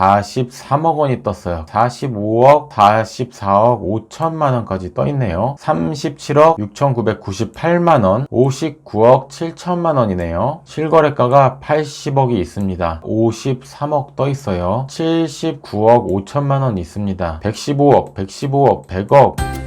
43억 원이 떴어요. 45억, 44억 5천만 원까지 떠 있네요. 37억 6,998만 원, 59억 7천만 원이네요. 실거래가가 80억이 있습니다. 53억 떠 있어요. 79억 5천만 원 있습니다. 115억, 115억, 100억.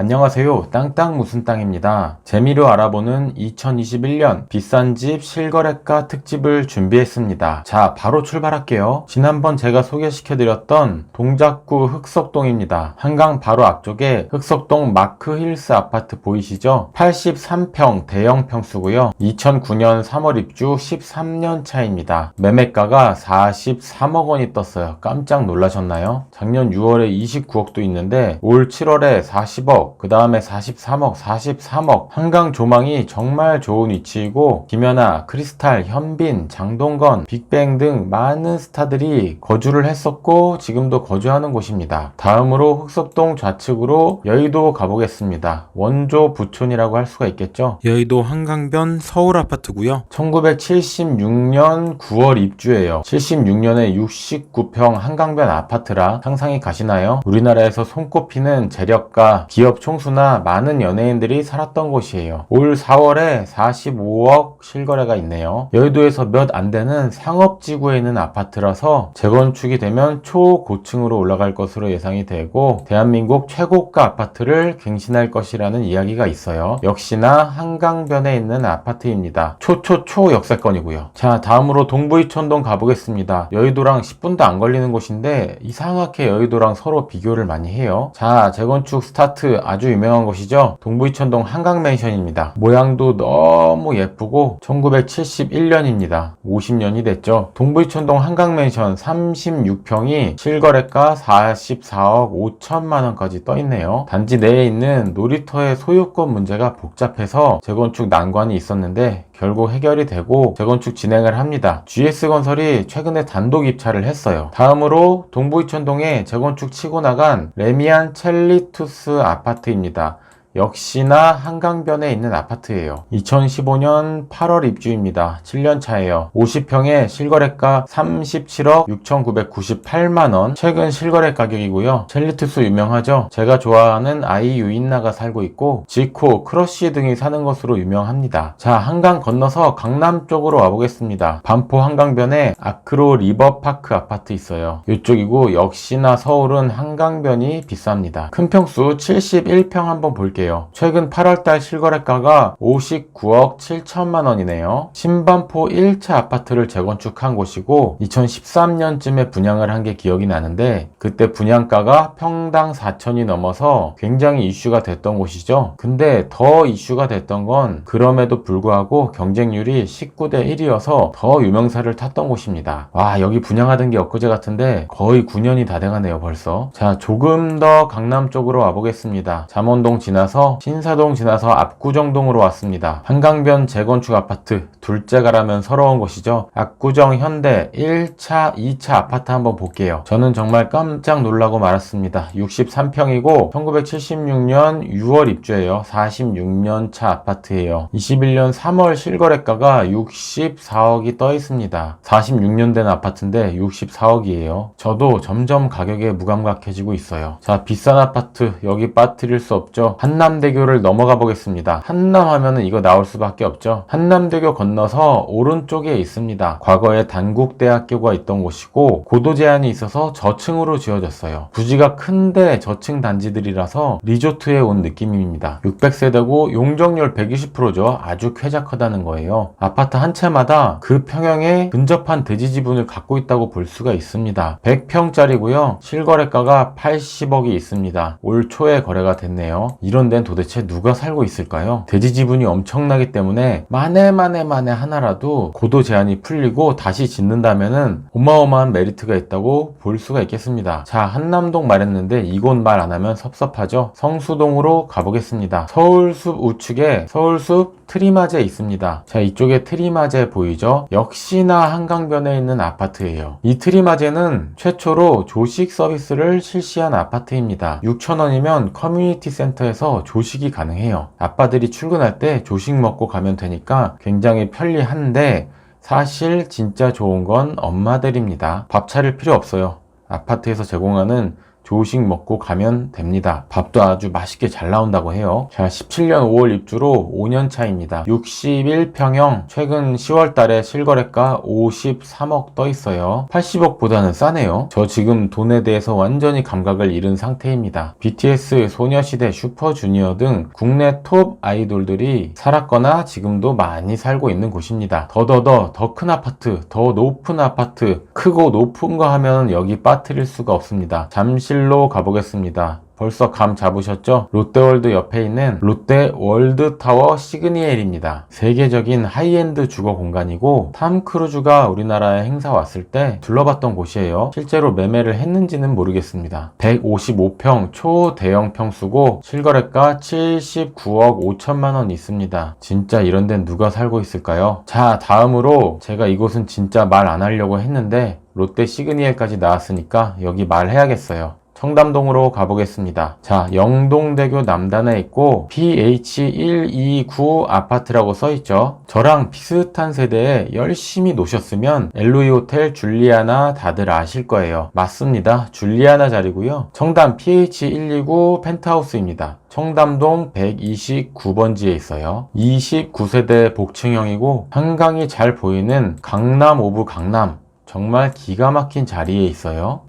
안녕하세요. 땅땅 무슨 땅입니다. 재미로 알아보는 2021년 비싼 집 실거래가 특집을 준비했습니다. 자, 바로 출발할게요. 지난번 제가 소개시켜드렸던 동작구 흑석동입니다. 한강 바로 앞쪽에 흑석동 마크 힐스 아파트 보이시죠? 83평 대형 평수고요. 2009년 3월 입주 13년 차입니다. 매매가가 43억 원이 떴어요. 깜짝 놀라셨나요? 작년 6월에 29억도 있는데 올 7월에 40억, 그 다음에 43억, 43억. 한강 조망이 정말 좋은 위치이고 김연아, 크리스탈, 현빈, 장동건, 빅뱅 등 많은 스타들이 거주를 했었고 지금도 거주하는 곳입니다. 다음으로 흑석동 좌측으로 여의도 가보겠습니다. 원조 부촌이라고 할 수가 있겠죠. 여의도 한강변 서울 아파트고요. 1976년 9월 입주예요. 76년에 69평 한강변 아파트라 상상이 가시나요? 우리나라에서 손꼽히는 재력가, 기업 총수나 많은 연예인들이 살았던 곳이에요. 올 4월에 45억 실거래가 있네요. 여의도에서 몇 안 되는 상업지구에 있는 아파트라서 재건축이 되면 초고층으로 올라갈 것으로 예상이 되고 대한민국 최고가 아파트를 갱신할 것이라는 이야기가 있어요. 역시나 한강변에 있는 아파트입니다. 초초초 역세권이고요. 자, 다음으로 동부이천동 가보겠습니다. 여의도랑 10분도 안 걸리는 곳인데 이상하게 여의도랑 서로 비교를 많이 해요. 자, 재건축 스타트 아주 유명한 곳이죠. 동부이천동 한강맨션입니다. 모양도 너무 예쁘고 1971년입니다. 50년이 됐죠. 동부이천동 한강맨션 36평이 실거래가 44억 5천만 원까지 떠 있네요. 단지 내에 있는 놀이터의 소유권 문제가 복잡해서 재건축 난관이 있었는데 결국 해결이 되고 재건축 진행을 합니다. GS건설이 최근에 단독 입찰을 했어요. 다음으로 동부 이천동에 재건축 치고 나간 레미안 첼리투스 아파트입니다. 역시나 한강변에 있는 아파트예요. 2015년 8월 입주입니다. 7년 차예요. 50평에 실거래가 37억 6,998만 원. 최근 실거래 가격이고요. 첼리투스 유명하죠. 제가 좋아하는 아이 유인나가 살고 있고 지코, 크러쉬 등이 사는 것으로 유명합니다. 자, 한강 건너서 강남 쪽으로 와보겠습니다. 반포 한강변에 아크로 리버파크 아파트 있어요. 이쪽이고 역시나 서울은 한강변이 비쌉니다. 큰 평수 71평 한번 볼게요. 최근 8월달 실거래가가 59억 7천만 원이네요. 신반포 1차 아파트를 재건축한 곳이고 2013년쯤에 분양을 한 게 기억이 나는데 그때 분양가가 평당 4천이 넘어서 굉장히 이슈가 됐던 곳이죠. 근데 더 이슈가 됐던 건 그럼에도 불구하고 경쟁률이 19대 1이어서 더 유명세를 탔던 곳입니다. 와 여기 분양하던 게 엊그제 같은데 거의 9년이 다 돼가네요 벌써. 자 조금 더 강남 쪽으로 와보겠습니다. 잠원동 지나 서 신사동 지나서 압구정동으로 왔습니다. 한강변 재건축 아파트 둘째 가라면 서러운 곳이죠. 압구정 현대 1차, 2차 아파트 한번 볼게요. 저는 정말 깜짝 놀라고 말았습니다. 63평이고 1976년 6월 입주예요. 46년 차 아파트예요. 21년 3월 실거래가가 64억이 떠 있습니다. 46년 된 아파트인데 64억이에요. 저도 점점 가격에 무감각해지고 있어요. 자, 비싼 아파트 여기 빠뜨릴 수 없죠. 한 남대교를 넘어가 보겠습니다. 한남 하면은 이거 나올 수밖에 없죠. 한남대교 건너서 오른쪽에 있습니다. 과거에 단국대학교가 있던 곳이고 고도 제한이 있어서 저층으로 지어졌어요. 부지가 큰데 저층 단지들이라서 리조트에 온 느낌입니다. 600세대고 용적률 120%죠. 아주 쾌적하다는 거예요. 아파트 한 채마다 그 평형에 근접한 대지 지분을 갖고 있다고 볼 수가 있습니다. 100평짜리고요. 실거래가가 80억이 있습니다. 올 초에 거래가 됐네요. 이런 데는 도대체 누가 살고 있을까요? 대지 지분이 엄청나기 때문에 만에 만에 만에 하나라도 고도 제한이 풀리고 다시 짓는다면은 어마어마한 메리트가 있다고 볼 수가 있겠습니다. 자, 한남동 말했는데 이곳 말 안 하면 섭섭하죠? 성수동으로 가보겠습니다. 서울숲 우측에 서울숲 트리마제 있습니다. 자, 이쪽에 트리마제 보이죠? 역시나 한강변에 있는 아파트예요. 이 트리마제는 최초로 조식 서비스를 실시한 아파트입니다. 6,000원이면 커뮤니티 센터에서 조식이 가능해요. 아빠들이 출근할 때 조식 먹고 가면 되니까 굉장히 편리한데 사실 진짜 좋은 건 엄마들입니다. 밥 차릴 필요 없어요. 아파트에서 제공하는 조식 먹고 가면 됩니다. 밥도 아주 맛있게 잘 나온다고 해요. 자, 17년 5월 입주로 5년 차입니다. 61평형 최근 10월 달에 실거래가 53억 떠 있어요. 80억보다는 싸네요. 저 지금 돈에 대해서 완전히 감각을 잃은 상태입니다. BTS, 소녀시대, 슈퍼주니어 등 국내 톱 아이돌들이 살았거나 지금도 많이 살고 있는 곳입니다. 더더더 더 큰 아파트, 더 높은 아파트, 크고 높은 거 하면 여기 빠뜨릴 수가 없습니다. 잠실 로 가보겠습니다. 벌써 감 잡으셨죠? 롯데월드 옆에 있는 롯데 월드 타워 시그니엘입니다. 세계적인 하이엔드 주거 공간이고 탐 크루즈가 우리나라에 행사 왔을 때 둘러봤던 곳이에요. 실제로 매매를 했는지는 모르겠습니다. 155평 초대형 평수고 실거래가 79억 5천만 원 있습니다. 진짜 이런 데는 누가 살고 있을까요? 자, 다음으로 제가 이곳은 진짜 말 안 하려고 했는데 롯데 시그니엘까지 나왔으니까 여기 말해야겠어요. 청담동으로 가보겠습니다. 자, 영동대교 남단에 있고 PH129 아파트라고 써있죠. 저랑 비슷한 세대에 열심히 노셨으면 엘로이 호텔 줄리아나 다들 아실 거예요. 맞습니다. 줄리아나 자리고요. 청담 PH129 펜트하우스입니다. 청담동 129번지에 있어요. 29세대 복층형이고 한강이 잘 보이는 강남 오브 강남 정말 기가 막힌 자리에 있어요.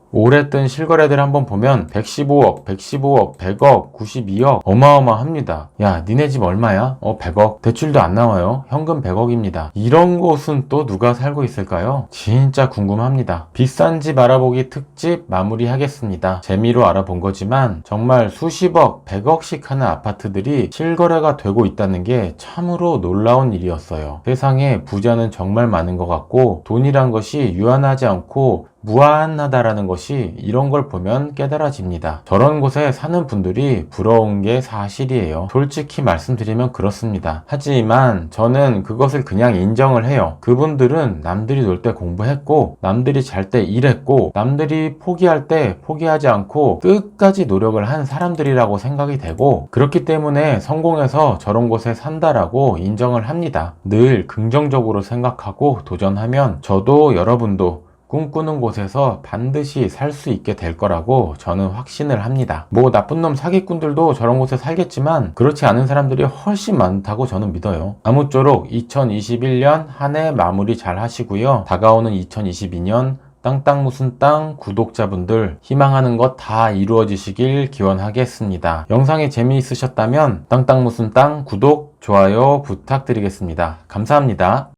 뜬 실거래들 한번 보면 115억, 115억, 100억, 92억 어마어마합니다. 야, 니네 집 얼마야? 어, 100억. 대출도 안 나와요. 현금 100억입니다. 이런 곳은 또 누가 살고 있을까요? 진짜 궁금합니다. 비싼 집 알아보기 특집 마무리하겠습니다. 재미로 알아본 거지만 정말 수십억, 100억씩 하는 아파트들이 실거래가 되고 있다는 게 참으로 놀라운 일이었어요. 세상에 부자는 정말 많은 것 같고 돈이란 것이 유한하지 않고 무한하다라는 것이 이런 걸 보면 깨달아집니다. 저런 곳에 사는 분들이 부러운 게 사실이에요. 솔직히 말씀드리면 그렇습니다. 하지만 저는 그것을 그냥 인정을 해요. 그분들은 남들이 놀 때 공부했고, 남들이 잘 때 일했고, 남들이 포기할 때 포기하지 않고 끝까지 노력을 한 사람들이라고 생각이 되고, 그렇기 때문에 성공해서 저런 곳에 산다라고 인정을 합니다. 늘 긍정적으로 생각하고 도전하면 저도 여러분도 꿈꾸는 곳에서 반드시 살 수 있게 될 거라고 저는 확신을 합니다. 뭐 나쁜 놈 사기꾼들도 저런 곳에 살겠지만 그렇지 않은 사람들이 훨씬 많다고 저는 믿어요. 아무쪼록 2021년 한 해 마무리 잘 하시고요. 다가오는 2022년 땅땅 무슨 땅 구독자분들 희망하는 것 다 이루어지시길 기원하겠습니다. 영상이 재미있으셨다면 땅땅 무슨 땅 구독, 좋아요 부탁드리겠습니다. 감사합니다.